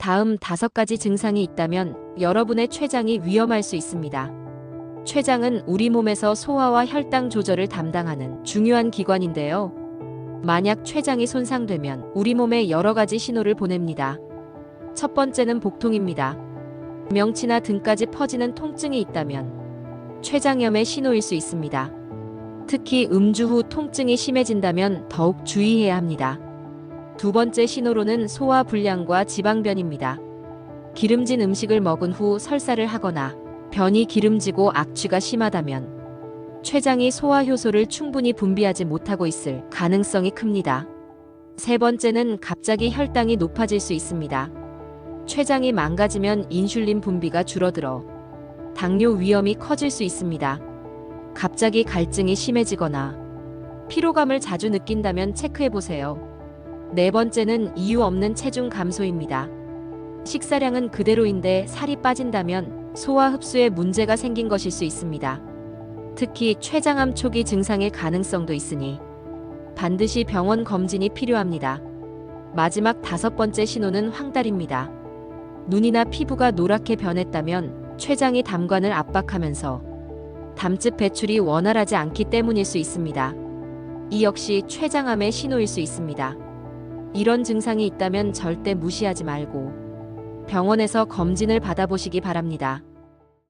다음 다섯 가지 증상이 있다면 여러분의 췌장이 위험할 수 있습니다. 췌장은 우리 몸에서 소화와 혈당 조절을 담당하는 중요한 기관인데요. 만약 췌장이 손상되면 우리 몸에 여러 가지 신호를 보냅니다. 첫 번째는 복통입니다. 명치나 등까지 퍼지는 통증이 있다면 췌장염의 신호일 수 있습니다. 특히 음주 후 통증이 심해진다면 더욱 주의해야 합니다. 두 번째 신호로는 소화 불량과 지방변입니다. 기름진 음식을 먹은 후 설사를 하거나 변이 기름지고 악취가 심하다면 췌장이 소화 효소를 충분히 분비하지 못하고 있을 가능성이 큽니다. 세 번째는 갑자기 혈당이 높아질 수 있습니다. 췌장이 망가지면 인슐린 분비가 줄어들어 당뇨 위험이 커질 수 있습니다. 갑자기 갈증이 심해지거나 피로감을 자주 느낀다면 체크해 보세요. 네 번째는 이유 없는 체중 감소입니다. 식사량은 그대로인데 살이 빠진다면 소화 흡수에 문제가 생긴 것일 수 있습니다. 특히 췌장암 초기 증상의 가능성도 있으니 반드시 병원 검진이 필요합니다. 마지막 다섯 번째 신호는 황달입니다. 눈이나 피부가 노랗게 변했다면 췌장이 담관을 압박하면서 담즙 배출이 원활하지 않기 때문일 수 있습니다. 이 역시 췌장암의 신호일 수 있습니다. 이런 증상이 있다면 절대 무시하지 말고 병원에서 검진을 받아보시기 바랍니다.